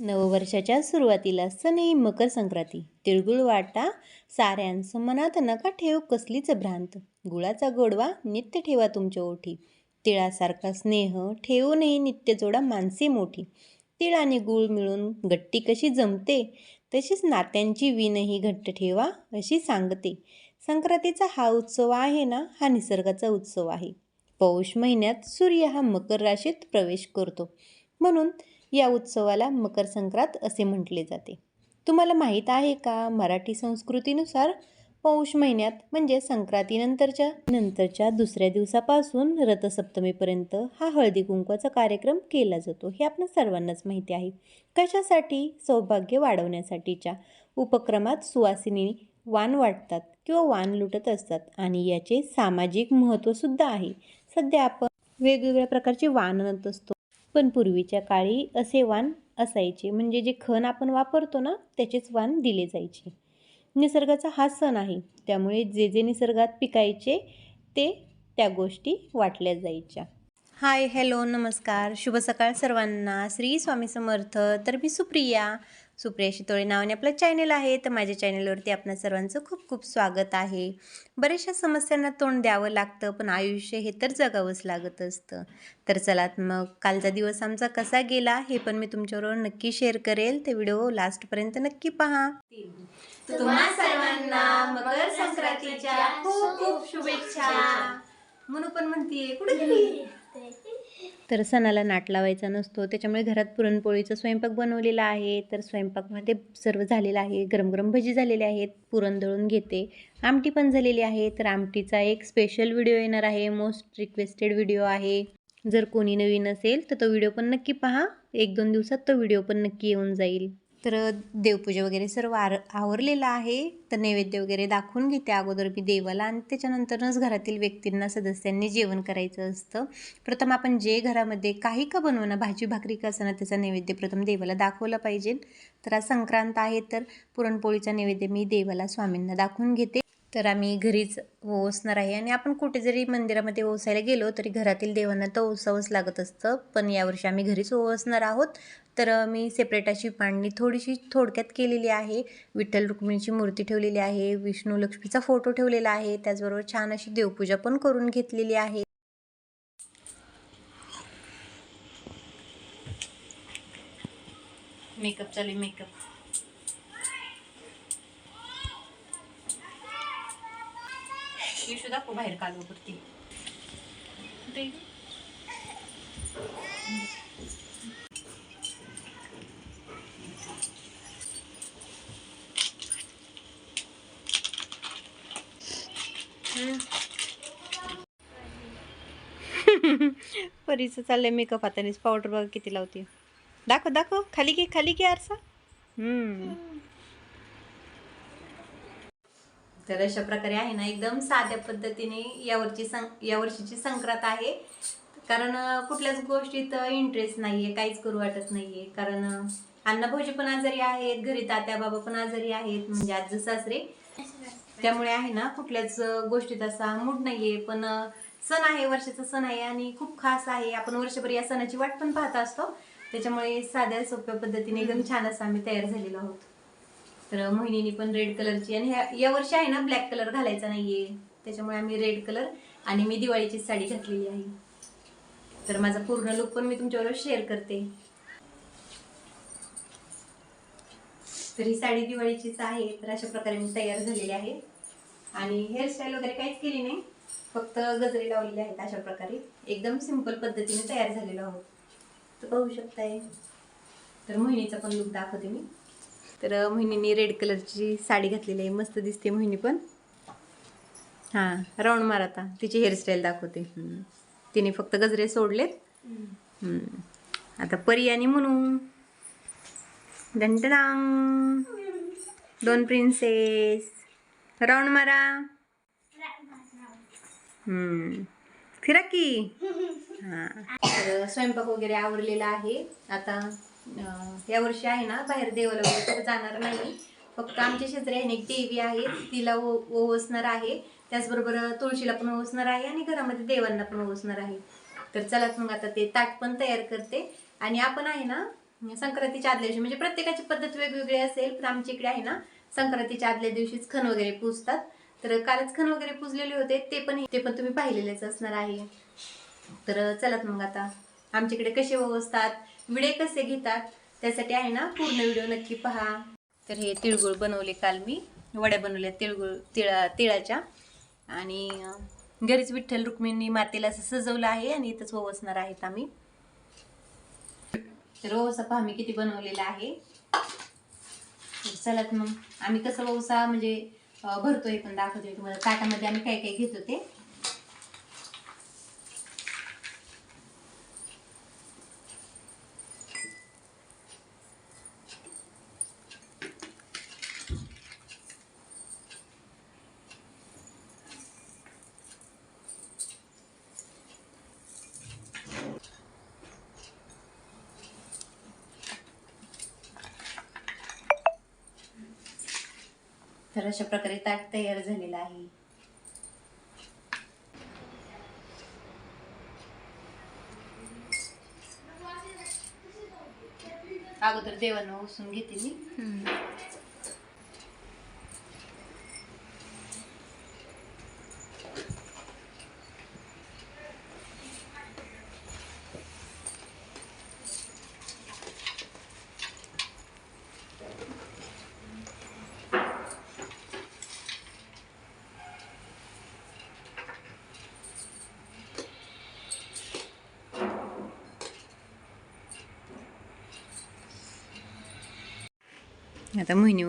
नववर्षाच्या सुरुवातीला सण सणही मकर संक्रांती. तिळगुळ वाटा साऱ्यांचं मनात नका ठेव कसलीच भ्रांत. गुळाचा गोडवा नित्य ठेवा तुमच्या ओठी. तिळासारखा स्नेह ठेवूनही नित्य जोडा माणसे मोठी. तिळ आणि गुळ मिळून गट्टी कशी जमते तशीच नात्यांची विणही घट्ट ठेवा अशी सांगते. संक्रांतीचा हा उत्सव आहे ना हा निसर्गाचा उत्सव आहे. पौष महिन्यात सूर्य हा मकर राशीत प्रवेश करतो. म्हणून या उत्सवाला मकर संक्रांत असे म्हटले जाते. तुम्हाला माहीत आहे का? मराठी संस्कृतीनुसार पौष महिन्यात म्हणजे संक्रांतीनंतरच्या नंतरच्या दुसऱ्या दिवसापासून रथसप्तमीपर्यंत हा हळदी कुंकवाचा कार्यक्रम केला जातो. हे आपण सर्वांनाच माहिती आहे. कशासाठी? सौभाग्य वाढवण्यासाठीच्या उपक्रमात सुवासिनी वाण वाटतात किंवा वाण लुटत असतात आणि याचे सामाजिक महत्त्वसुद्धा आहे. सध्या आपण वेगवेगळ्या प्रकारचे वाण आणत असतो. पण पूर्वीच्या काळी असे वाण असायचे. म्हणजे जे खण आपण वापरतो ना त्याचेच वाण दिले जायचे. निसर्गाचा हा सण आहे. त्यामुळे जे जे निसर्गात पिकायचे ते त्या गोष्टी वाटल्या जायच्या. हाय हॅलो नमस्कार. शुभ सकाळ सर्वांना. श्री स्वामी समर्थ. तर मी सुप्रिया. सुप्रिया शितोळे नावाने आपलं चॅनल आहे तर माझ्या चॅनलवरती आपणा सर्वांचं खूप खूप स्वागत आहे. बऱ्याचशा समस्यांना तोंड द्यावं लागतं पण आयुष्य हे तर जगावंच लागत असतं. तर चला मग कालचा दिवस आमचा कसा गेला हे पण मी तुमच्याबरोबर नक्की शेअर करेल. ते व्हिडिओ लास्टपर्यंत नक्की पहा. तुम्हा सर्वांना मकर संक्रांतीच्या खूप खूप शुभेच्छा. म्हणून पण म्हणतीये कुठे गेली? तर सणाला नाट लावायचा नसतो. त्याच्यामुळे घरात पुरणपोळीचा स्वयंपाक बनवलेला आहे. तर स्वयंपाकमध्ये सर्व झालेलं आहे. गरम गरम भजी झालेले आहेत. पुरण दळून घेते. आमटी पण झालेली आहे. तर आमटीचा एक स्पेशल व्हिडिओ येणार आहे. मोस्ट रिक्वेस्टेड व्हिडिओ आहे. जर कोणी नवीन असेल तर तो व्हिडिओ पण नक्की पहा. एक दोन दिवसात तो व्हिडिओ पण नक्की येऊन जाईल. तर देवपूजा वगैरे सर्व आर आवरलेलं आहे. तर नैवेद्य वगैरे दाखवून घेते. अगोदर मी देवाला आणि त्याच्यानंतरच घरातील व्यक्तींना सदस्यांनी जेवण करायचं असतं. प्रथम आपण जे घरामध्ये काही का बनवणं भाजी भाकरी का असणं त्याचा नैवेद्य प्रथम देवाला दाखवला पाहिजे. तर आज संक्रांत आहे तर पुरणपोळीचा नैवेद्य मी देवाला स्वामींना दाखवून घेते. तर आम्ही घरीच ओसणार आहे. आणि आपण कुठे जरी मंदिरामध्ये ओसायला गेलो तरी घरातील देवांना तर ओसावंच लागत असतं. पण यावर्षी आम्ही घरीच ओसणार आहोत. तर मी सेपरेट अशी मांडणी थोडीशी थोडक्यात केलेली आहे. विठ्ठल रुक्मिणीची मूर्ती ठेवलेली आहे. विष्णू लक्ष्मीचा फोटो ठेवलेला आहे. त्याचबरोबर छान अशी देवपूजा पण करून घेतलेली आहे. मेकअप चालू मेकअप. दाखव बाहेर काढू वरती परीचं चाललंय मेकअप हातानेच पावडर बघा किती लावते दाखव दाखव. खाली घे खाली घे आरसा. हम्म. तर अशा प्रकारे आहे ना एकदम साध्या पद्धतीने यावरची सं यावर्षीची संक्रांत आहे. कारण कुठल्याच गोष्टीत इंटरेस्ट नाहीये काहीच करू वाटत नाहीये. कारण अं, पण आजारी आहेत घरी तात्या बाबा पण आजारी आहेत म्हणजे आजी सासरे. त्यामुळे आहे ना कुठल्याच गोष्टीत असा मूड नाहीये. पण सण आहे वर्षाचा सण आहे आणि खूप खास आहे. आपण वर्षभर या सणाची वाट पण पाहत असतो. त्याच्यामुळे साध्या सोप्या पद्धतीने एकदम छान असं आम्ही तयार झालेलो आहोत. तर मोहिनीने पण रेड कलरची आणि ह्या या वर्षी आहे ना ब्लॅक कलर घालायचा नाहीये. त्याच्यामुळे आम्ही रेड कलर आणि मी दिवाळीची साडी घातलेली आहे. तर माझा पूर्ण लुक पण मी तुमच्याबरोबर शेअर करते. तर ही साडी दिवाळीचीच आहे तर अशा प्रकारे मी तयार झालेली आहे. आणि हेअरस्टाईल वगैरे काहीच केली नाही. फक्त गजरे लावलेले आहेत अशा प्रकारे. एकदम सिंपल पद्धतीने तयार झालेलो आहोत. तर पाहू शकताय. तर मोहिनीचा पण लुक दाखवते मी. तर मोहिनीने रेड कलरची साडी घातलेली आहे. मस्त दिसते मोहिनी पण. हां राऊंड मार आता. तिची हेअरस्टाईल दाखवते. तिने फक्त गजरे सोडलेत. आता परी आणि म्हणू दंटदांग दोन प्रिन्सेस राऊंड मारा. फिरा की. तर स्वयंपाक वगैरे आवरलेला आहे. आता या वर्षी आहे ना बाहेर देवाला वगैरे जाणार नाही. फक्त आमच्या शेजारी आहे एक देवी आहे तिला ओ ओवसणार आहे. त्याचबरोबर तुळशीला पण ओसणार आहे आणि घरामध्ये देवांना पण ओसणार आहे. तर चला मग आता ते ताट पण तयार करते. आणि आपण आहे ना संक्रांतीच्या आदल्या दिवशी म्हणजे प्रत्येकाची पद्धत वेगवेगळी असेल पण आमच्या इकडे आहे ना संक्रांतीच्या आदल्या दिवशीच खण वगैरे पूजतात. तर कालच खण वगैरे पूजलेले होते ते पण ते पण तुम्ही पाहिलेलेच असणार आहे. तर चला मग आता. आमच्याकडे कसे व्यवस्थात विडे कसे घेतात त्यासाठी आहे ना पूर्ण व्हिडिओ नक्की पहा. तर हे तिळगुळ बनवले काल मी. वड्या बनवल्या तिळगुळ तिळा तिळाच्या. आणि घरीच विठ्ठल रुक्मिणी मातेला असं सजवलं आहे आणि इथंच ओवसणार आहेत आम्ही. तर ओवसा पहा मी किती बनवलेला आहे. चलात चला मग. आम्ही कसं ओवसा म्हणजे भरतोय भरतो पण दाखवतोय तुम्हाला. ताटामध्ये आम्ही काय काय घेतो ते अशा प्रकारे ताट तयार झालेलं आहे. अगोदर देवांना उसून घेते मी. आता मोहिनी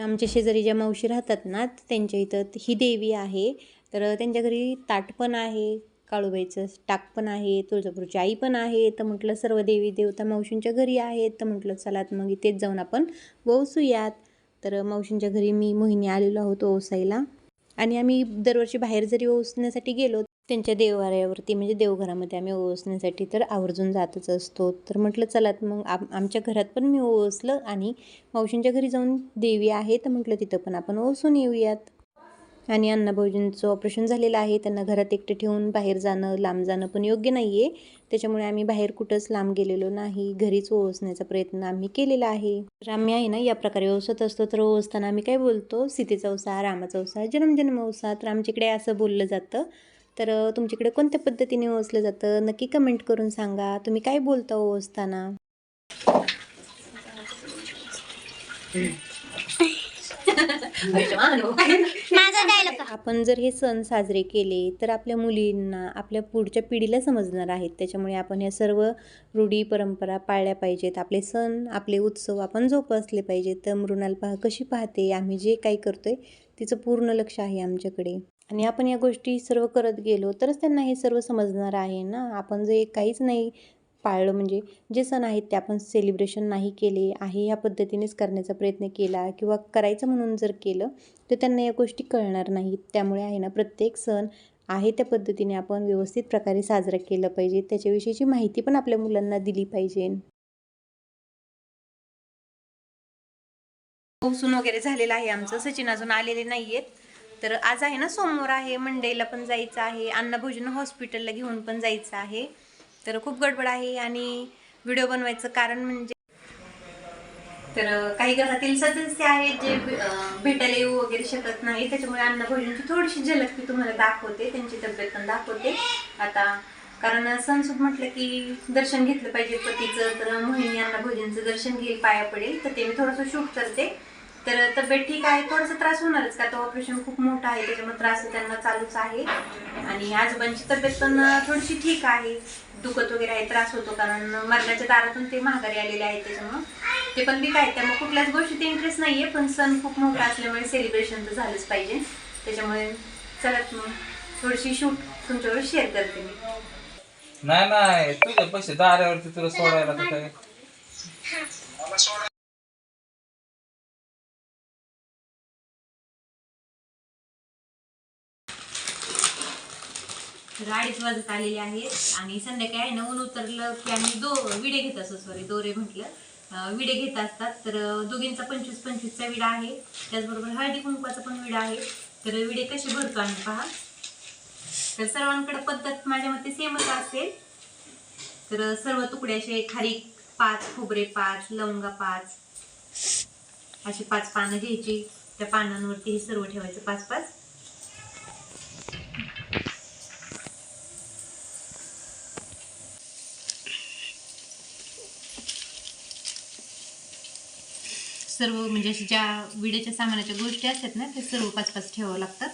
तर आमच्या शेजारी ज्या मावशी राहतात ना त्यांच्या इथं ही देवी आहे. तर त्यांच्या घरी ताट पण आहे काळूबाईचं टाक पण आहे तुळजापूरची आई पण आहे. तर म्हटलं सर्व देवी देवता मावशींच्या घरी आहेत. तर म्हटलं चला मग इथेच जाऊन आपण ववसूयात तर मावशींच्या घरी मी मोहिनी आलेलो आहोत ओसायला आणि आम्ही दरवर्षी बाहेर जरी ओसण्यासाठी गेलो त्यांच्या देवाऱ्यावरती म्हणजे देवघरामध्ये आम्ही ओवसण्यासाठी तर आवर्जून जातच असतो. तर म्हटलं चला मग आम आमच्या घरात पण मी ओवसलं आणि मावशींच्या घरी जाऊन देवी आहे तर म्हटलं तिथं पण आपण ओसून येऊयात. आणि अण्णाभाऊजींचं ऑपरेशन झालेलं आहे. त्यांना घरात एकटे ठेवून बाहेर जाणं लांब जाणं पण योग्य नाही आहे त्याच्यामुळे आम्ही बाहेर कुठंच लांब गेलेलो नाही. घरीच ओसण्याचा प्रयत्न आम्ही केलेला आहे. तर आम्ही आहे ना या प्रकारे ओसत असतो. तर ओसताना आम्ही काय बोलतो? सीतेचा ओसा रामाचा ओसा जन्मजन्म ओसा तर आमच्याकडे असं बोललं जातं. तर तुमच्याकडे कोणत्या पद्धतीने ओसलं जातं? नक्की कमेंट करून सांगा. तुम्ही काय बोलता ओसताना? माझा डायलॉग आपण जर हे सण साजरे केले तर आपल्या मुलींना आपल्या पुढच्या पिढीला समजणार आहेत. त्याच्यामुळे आपण या सर्व रूढी परंपरा पाळल्या पाहिजेत. आपले सण आपले उत्सव आपण जोपासले पाहिजेत. तर मृणाल पहा कशी पाहते? आम्ही जे काही करतोय तिचं पूर्ण लक्ष आहे आमच्याकडे. आणि आपण या गोष्टी सर्व करत गेलो तरच त्यांना हे सर्व समजणार आहे ना? आपण जे काहीच नाही पाळलं म्हणजे जे सण आहेत ते आपण सेलिब्रेशन नाही केले आहे ह्या पद्धतीनेच करण्याचा प्रयत्न केला किंवा करायचं म्हणून जर केलं तर त्यांना या गोष्टी कळणार नाहीत. त्यामुळे आहे ना प्रत्येक सण आहे त्या पद्धतीने आपण व्यवस्थित प्रकारे साजरा केलं पाहिजे. त्याच्याविषयीची माहिती पण आपल्या मुलांना दिली पाहिजे. पाऊसून वगैरे झालेलं आहे आमचं. सचिन अजून आलेले नाही आहेत तर आज आहे ना सोमवार आहे मंडेला पण जायचं आहे अण्णा भोजन हॉस्पिटलला घेऊन पण जायचं आहे. तर खूप गडबड आहे आणि व्हिडिओ बनवायचं कारण म्हणजे तर काही घरातील सदस्य आहेत जे भेटायला येऊ वगैरे शकत नाही. त्याच्यामुळे अन्नभोजनची थोडीशी झलक मी तुम्हाला दाखवते. त्यांची तब्येत पण दाखवते. आता कारण सणसूप म्हटलं की दर्शन घेतलं पाहिजे पतीचं. तर मोहिनी अन्नभोजनचं दर्शन घेईल पाया पडेल. तर ते मी थोडंसं शूट करते. तर तब्येत ठीक आहे? थोडासा त्रास होणारच का? तो ऑपरेशन खूप मोठा आहे त्याच्यामुळे त्रास त्यांना चालूच आहे. आणि आजोबांची तब्येत पण थोडीशी ठीक आहे. दुखत वगैरे आहे त्रास होतो कारण मरणाच्या दारातून ते महागारी आलेले आहेत त्याच्यामुळं. ते पण बी काय त्यामुळे कुठल्याच गोष्टीत इंटरेस्ट नाहीये पण सण खूप मोठा असल्यामुळे सेलिब्रेशन तर झालंच पाहिजे. त्याच्यामुळे चलत मग थोडीशी शूट तुमच्यावर शेअर करते मी. नाही नाही. तुझे पैसे दारावरती तुला सोडायला तर काय? तर अडीच वाजत आलेले आहेत आणि संध्याकाळी आहे ना ऊन उतरलं की आम्ही दो विडे घेत असतो सॉरी दोरे म्हटलं. विडे घेत असतात. तर दोघींचा पंचवीस पंचवीसचा विडा आहे. त्याचबरोबर हळदी कुंकवाचा पण विडा आहे. तर विडे कसे भरतो आम्ही पहा. तर सर्वांकडे पद्धत माझ्या मते सेमच असेल. तर सर्व तुकडे असे खारीक पाच खोबरे पाच लवंगा पाच. अशी पाच पानं घ्यायची. त्या पानांवरती हे सर्व ठेवायचं पाच पाच सर्व म्हणजे अशा ज्या विड्याच्या सामानाच्या गोष्टी असतात ना ते सर्व पाच पाच ठेवावं लागतात.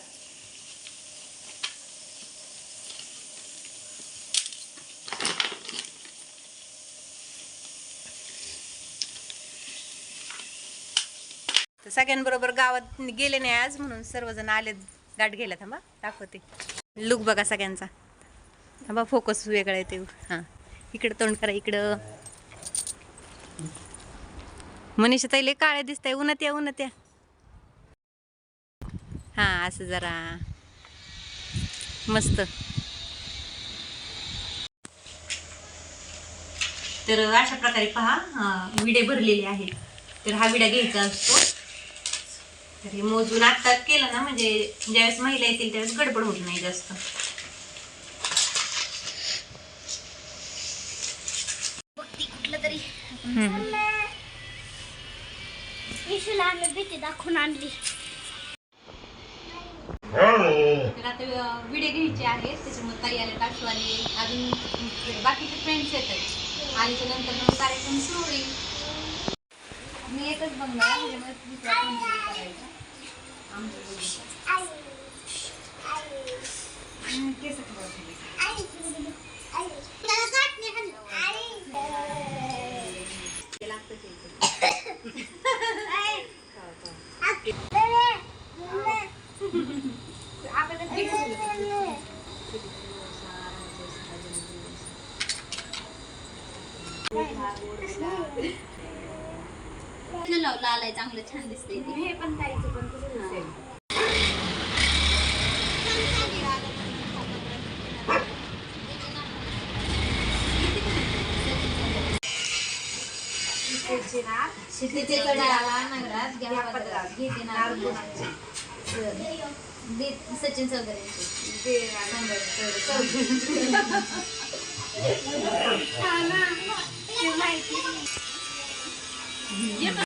तर सगळ्यांबरोबर गावात गेले नाही आज म्हणून सर्वजण आले. गाठ गेला थांबा दाखवते. लुक बघा सगळ्यांचा. थांबा फोकस वेगळा येते. हां. इकडं तोंड करा इकडं. मनीषा ताईले काळे दिसतंय उन्हात या उन्हात या. हा असं जरा. मस्त. तर अशा प्रकारे पहा विडे भरलेले आहेत. तर हा विडा घ्यायचा असतो. तर हे मोजून आत्ता केलं ना म्हणजे ज्यावेळेस महिला येतील त्यावेळेस गडबड होत नाही जास्त. दाखवून आणली. तर आता विडे घ्यायचे आहेत त्याच्यामुळे ताई आले टाकू आली अजून बाकीचे फ्रेंड्स येतात. आलीच्या नंतर मग कार्यक्रम सुरू होईल. मी एकच बघणार त्याच्यामुळे दुसरा कोणतरी करायचा. आमच्या दोघींचा. हम्म, केस खराब झाले. ते लागतं ते. आपल्याला ते लावला आलाय चांगलं छान दिसतंय ते. हे पण ताईचं पण तसंच असेल. तिथे कडाला नगरात घ्या पदरात घेते ना सचिन चौधरी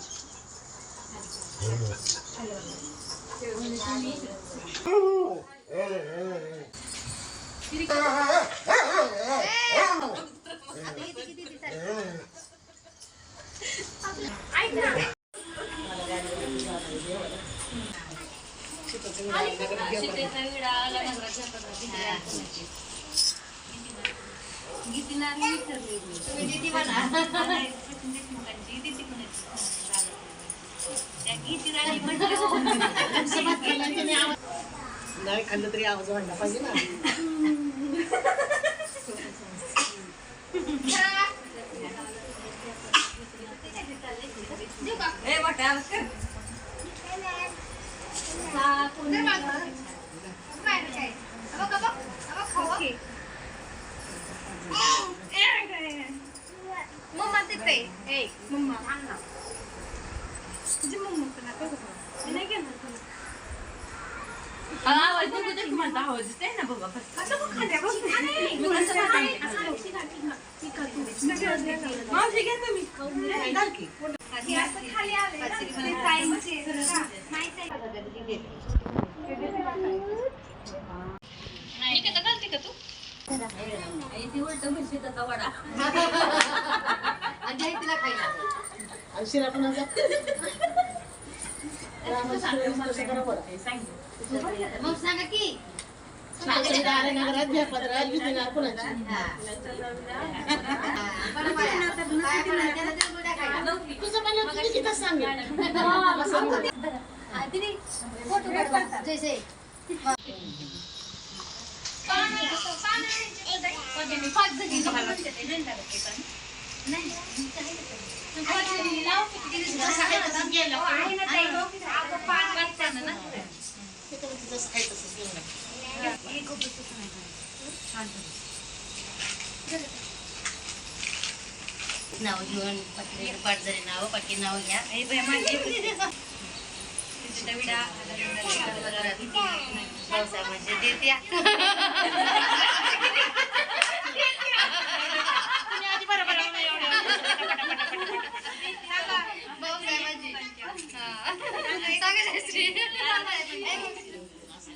हा? नाही खाल्लं तरी आवाज वाढला पाहिजे ना. मम्मा तिथे. ए मम्मा थांब ना तुझी मम्मा तुला कसं मी नाही घेणार तुला आवाज नको येतोय ना बघा असं बघ खाली, बघ. मी कसं असं खाते? असं. मावशी घ्या तुम्ही घाल की. हे असं खाली आलंय ना, ते आहे का? माहीत आहे. आणि शिरा कोणाचा? रामाची कसं करा बरं. मग सांगा की शिऱ्याच्या दारे नगरात भ्या पदरात विधिनार कोणाची? तुझं मला तुझी किती सांगेल? जैसे जसं आहे ना घेऊन ये. नाव घेऊन पटले पाठ झाले नाव पटकी नाव घ्या. पावसामध्ये देत्या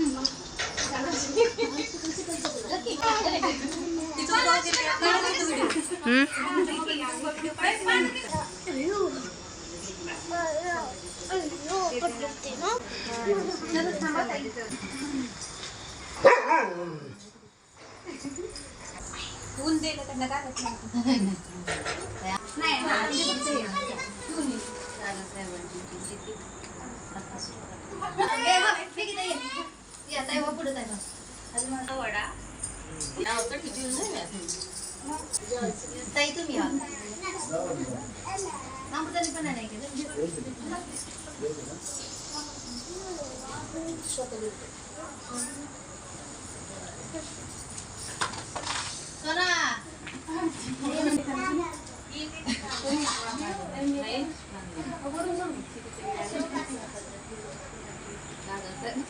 बंडवे चला वडा ताई तुम्ही या. नामपदानी पण नाही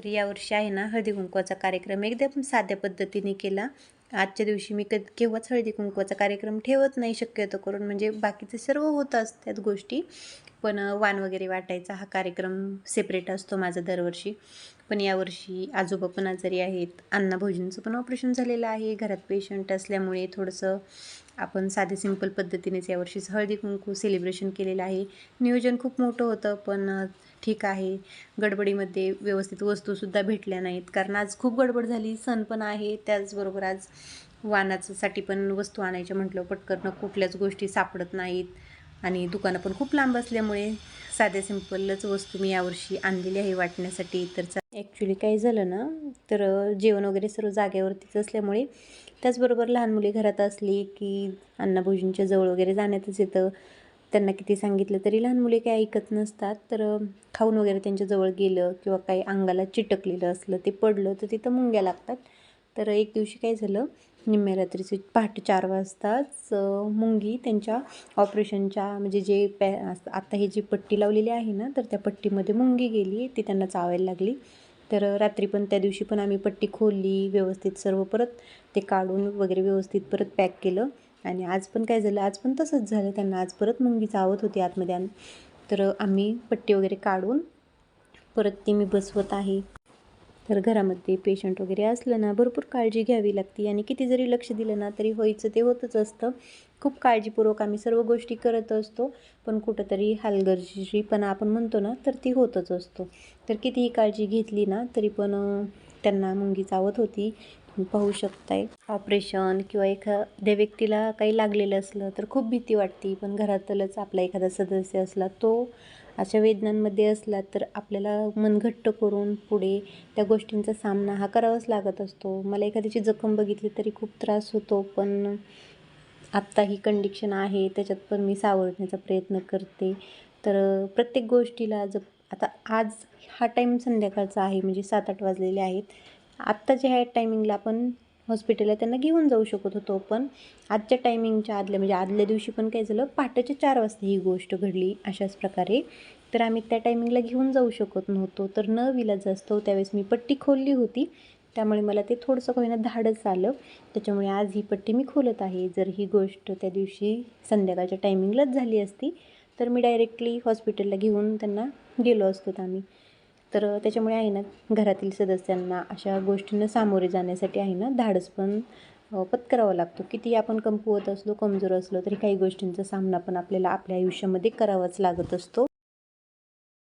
तर यावर्षी आहे ना हळदी कुंकवाचा कार्यक्रम एकदम साध्या पद्धतीने केला. आजच्या दिवशी मी कधी केव्हाच हळदी कुंकवाचा कार्यक्रम ठेवत नाही शक्यतो करून म्हणजे बाकीचे सर्व होत असतात गोष्टी. पण वाण वगैरे वाटायचा हा कार्यक्रम सेपरेट असतो माझा दरवर्षी. पण यावर्षी आजोबा पण आजारी आहेत अण्णा भाऊजींचं पण ऑपरेशन झालेलं आहे घरात पेशंट असल्यामुळे थोडंसं आपण साधे सिंपल पद्धतीनेच यावर्षी हळदी कुंकू सेलिब्रेशन केलेलं आहे. नियोजन खूप मोठं होतं पण ठीक आहे. गडबडीमध्ये व्यवस्थित वस्तूसुद्धा भेटल्या नाहीत. कारण आज खूप गडबड झाली. सण पण आहे. त्याचबरोबर आज वाणासाठी पण वस्तू आणायच्या म्हटलं. पटकन कुठल्याच गोष्टी सापडत नाहीत. आणि दुकानं पण खूप लांब असल्यामुळे साध्या सिंपलच वस्तू मी यावर्षी आणलेली आहे वाटण्यासाठी. तर ॲक्च्युली काय झालं ना तर जेवण वगैरे सर्व जागेवरतीच असल्यामुळे त्याचबरोबर लहान मुले घरात असली की अण्णाभोजींच्या जवळ वगैरे जाण्यातच येतं. त्यांना किती सांगितलं तरी लहान मुले काही ऐकत नसतात. तर खाऊन वगैरे त्यांच्याजवळ गेलं किंवा काही अंगाला चिटकलेलं असलं ते पडलं तर तिथं मुंग्या लागतात. तर एक दिवशी काय झालं निम्म्या रात्रीचे पहाटे चार वाजताच मुंगी त्यांच्या ऑपरेशनच्या म्हणजे जे पॅ आता हे जी पट्टी लावलेली आहे ना तर त्या पट्टीमध्ये मुंगी गेली ती त्यांना चावायला लागली. तर रात्री पण त्या दिवशी पण आम्ही पट्टी खोलली व्यवस्थित सर्व परत ते काढून वगैरे व्यवस्थित परत पॅक केलं. आणि आज पण काय झालं आज पण तसंच झालं. त्यांना आज परत मुंगी चावत होती आतमध्ये तर आम्ही पट्टी वगैरे काढून परत ती मी बसवत आहे. तर घरामध्ये पेशंट वगैरे असलं ना भरपूर काळजी घ्यावी लागते. आणि किती जरी लक्ष दिलं ना तरी व्हायचं ते होतच असतं. खूप काळजीपूर्वक आम्ही सर्व गोष्टी करत असतो. पण कुठंतरी हालगर्जीपणा आपण म्हणतो ना तर ती होतच असतो. तर कितीही काळजी घेतली ना तरी पण त्यांना मुंगी चावत होती. पाहू शकताय. ऑपरेशन किंवा एखाद्या व्यक्तीला काही लागलेलं असलं तर खूप भीती वाटते. पण घरातलंच आपला एखादा सदस्य असला तो अशा वेदनांमध्ये असला तर आपल्याला मनघट्ट करून पुढे त्या गोष्टींचा सामना हा करावाच लागत असतो. मला एखाद्याची जखम बघितली तरी खूप त्रास होतो पण आत्ता ही कंडिक्शन आहे त्याच्यात पण मी सावरण्याचा प्रयत्न करते. तर प्रत्येक गोष्टीला जप आता आज हा टाईम संध्याकाळचा आहे म्हणजे सात आठ वाजलेले आहेत. आत्ताच्या ह्या टायमिंगला आपण हॉस्पिटलला त्यांना घेऊन जाऊ शकत होतो पण आजच्या टायमिंगच्या आदल्या म्हणजे आदल्या दिवशी पण काय झालं पहाटेच्या चार वाजता ही गोष्ट घडली अशाच प्रकारे. तर आम्ही त्या टायमिंगला घेऊन जाऊ शकत नव्हतो तर न विलाज असतो हो, त्यावेळेस मी पट्टी खोलली होती. त्यामुळे मला ते थोडंसं होईना धाडच आलं त्याच्यामुळे आज ही पट्टी मी खोलत आहे. जर ही गोष्ट त्या दिवशी संध्याकाळच्या टायमिंगलाच झाली असती तर मी डायरेक्टली हॉस्पिटलला घेऊन त्यांना गेलो असतो आम्ही. तर त्याच्यामुळे आहे ना घरातील सदस्यांना अशा गोष्टींना सामोरे जाण्यासाठी आहे ना धाडस पण पत्करावा लागतो. किती आपण कमकुवत असलो कमजोर असलो तरी काही गोष्टींचा सामना पण आपल्याला आपल्या आयुष्यामध्ये करावाच लागत असतो.